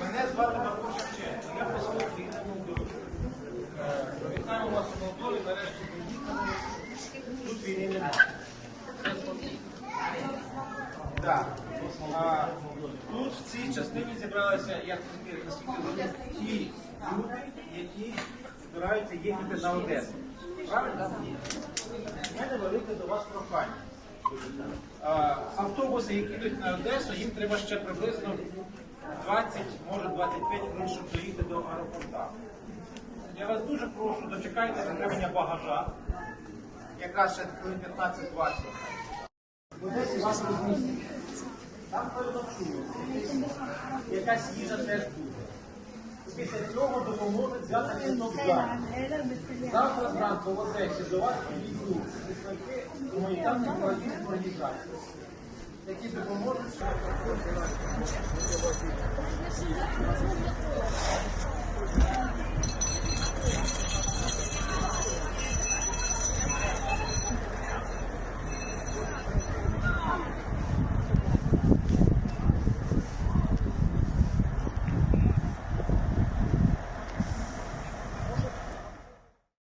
Мене звати Марко Шевченко. Я посол. Е, Вітаю вас у Молдові, нарешті приїхали. Тут війни немає. Так. Тут в цій частині зібралися, як ті люди, які збираються їхати на Одесу. Правильно? У мене велике до вас прохання. А, Автобуси, які йдуть на Одесу, їм треба ще приблизно 20, може 25 хвилин, щоб доїхати до аеропорта. Я вас дуже прошу, дочекайте отримання багажа. Якраз ще хвилин 15-20. В Одесі вас розмістять. Там переночують. Якась їжа теж буде. Після цього допоможе взяти кінок зараз. Завтра зранку в Одесі до вас підійдуть представники гуманітарних благодійних організацій, які допоможуть.